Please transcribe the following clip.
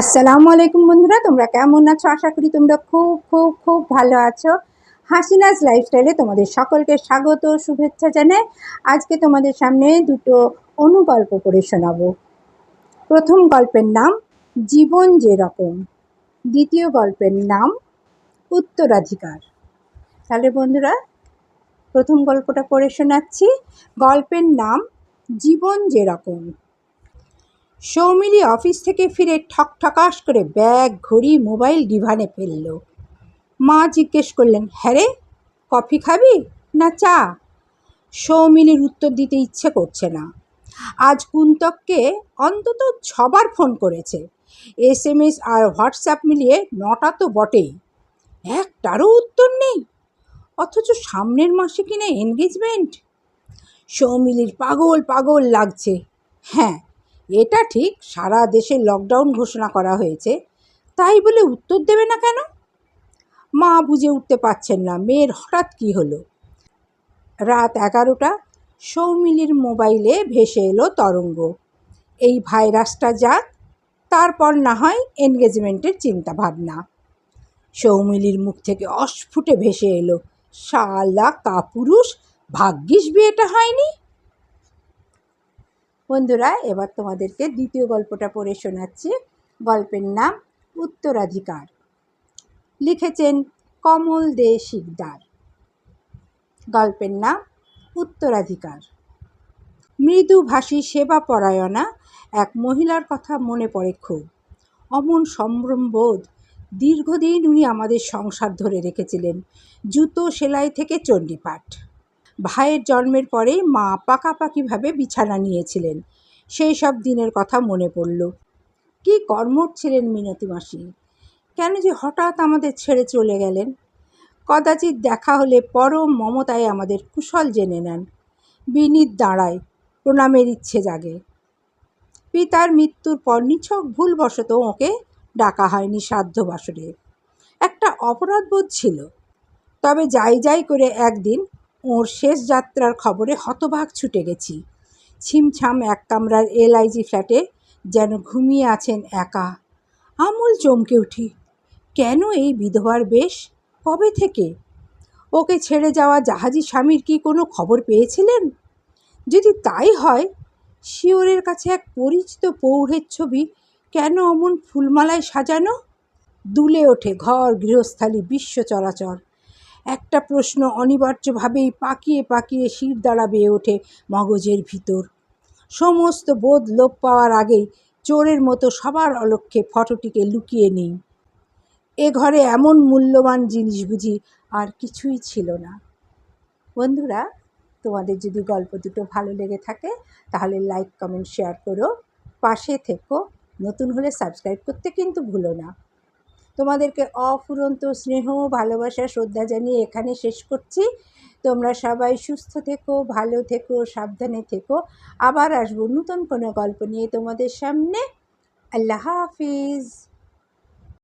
আসসালামু আলাইকুম বন্ধুরা, তোমরা কেমন আছো? আশা করি তোমরা খুব খুব খুব ভালো আছো। হাসিনাজ লাইফস্টাইলে তোমাদের সকলকে স্বাগত, শুভেচ্ছা জানাই। আজকে তোমাদের সামনে দুটো অনুগল্প পড়ে শোনাবো। প্রথম গল্পের নাম, জীবন যেরকম। দ্বিতীয় গল্পের নাম, উত্তরাধিকার। তাহলে বন্ধুরা, প্রথম গল্পটা পড়ে শোনাচ্ছি। গল্পের নাম, জীবন যেরকম। সৌমিলি অফিস থেকে ফিরে ঠকঠকাস করে ব্যাগ, ঘড়ি, মোবাইল ডিভানে ফেলল। মা জিজ্ঞেস করলেন হ্যাঁ রে, কফি খাবি না চা? সৌমিলির উত্তর দিতে ইচ্ছে করছে না। আজ কুন্তককে অন্তত ছবার ফোন করেছে। এস এম এস আর হোয়াটসঅ্যাপ মিলিয়ে নটা তো বটেই। একটারও উত্তর নেই। অথচ সামনের মাসে কিনা এনগেজমেন্ট সৌমিলির পাগল পাগল লাগছে। হ্যাঁ এটা ঠিক, সারা দেশে লকডাউন ঘোষণা করা হয়েছে। তাই বলে উত্তর দেবে না কেন? মা বুঝে উঠতে পারছেন না, মেয়ের হঠাৎ কী হলো? রাত এগারোটা, সৌমিলির মোবাইলে ভেসে এলো তরঙ্গ। এই ভাইরাসটা যাক, তারপর না হয় এনগেজমেন্টের চিন্তা ভাবনা সৌমিলির মুখ থেকে অস্ফুটে ভেসে এলো, শালা কাপুরুষ, ভাগ্যিস বিয়েটা হয়নি। বন্ধুরা, এবার তোমাদেরকে দ্বিতীয় গল্পটা পড়ে শোনাচ্ছি। গল্পের নাম উত্তরাধিকার। লিখেছেন কমল দে শিকদার। গল্পের নাম উত্তরাধিকার। মৃদুভাষী সেবা পরায়ণা এক মহিলার কথা মনে পড়ে খুব। অমন সম্ভ্রমবোধ দীর্ঘদিন উনি আমাদের সংসার ধরে রেখেছিলেন। জুতো সেলাই থেকে চণ্ডীপাঠ। ভাইয়ের জন্মের পরেই মা পাকাপাকিভাবে বিছানা নিয়েছিলেন। সেই সব দিনের কথা মনে পড়ল। কী কর্মঠ ছিলেন মিনতি মাসি। কেন যে হঠাৎ আমাদের ছেড়ে চলে গেলেন? কদাচিৎ দেখা হলে পরম মমতায় আমাদের কুশল জেনে নেন। বিনীত দাঁড়ায়, প্রণামের ইচ্ছে জাগে। পিতার মৃত্যুর পর নিছক ভুলবশত ওকে ডাকা হয়নি শ্রাদ্ধ বাসরে। একটা অপরাধবোধ ছিল। তবে যাই যাই করে একদিন ওর শেষ যাত্রার খবরে হতবাক ছুটে গেছি। ছিমছাম এক কামরার এলআইজি ফ্ল্যাটে যেন ঘুমিয়ে আছেন একা। আমূল চমকে উঠি, কেন এই বিধবার বেশ? কবে থেকে? ওকে ছেড়ে যাওয়া জাহাজি স্বামীর কি কোনো খবর পেয়েছিলেন? যদি তাই হয়, শিওরের কাছে এক পরিচিত পৌঢ়ের ছবি কেন অমন ফুলমালায় সাজানো? দুলে ওঠে ঘর গৃহস্থালী বিশ্ব চরাচর। একটা প্রশ্ন অনিবার্যভাবেই পাকিয়ে পাকিয়ে শির দ্বারা বেয়ে ওঠে মগজের ভিতর। সমস্ত বোধ লোপ পাওয়ার আগেই চোরের মতো সবার অলক্ষ্যে ফটোটিকে লুকিয়ে নিই। এ ঘরে এমন মূল্যবান জিনিস বুঝি আর কিছুই ছিল না। বন্ধুরা, তোমাদের যদি গল্প দুটো ভালো লেগে থাকে, তাহলে লাইক কমেন্ট শেয়ার করো। পাশে থেকো। নতুন হলে সাবস্ক্রাইব করতে কিন্তু ভুলো না। তোমাদেরকে অফুরন্ত স্নেহ ভালোবাসা, শ্রদ্ধা জানিয়ে এখানে শেষ করছি। তোমরা সবাই সুস্থ থেকো, ভালো থেকো, সাবধানে থেকো। আবার আসব নতুন কোনো গল্প নিয়ে তোমাদের সামনে। আল্লাহ হাফিজ।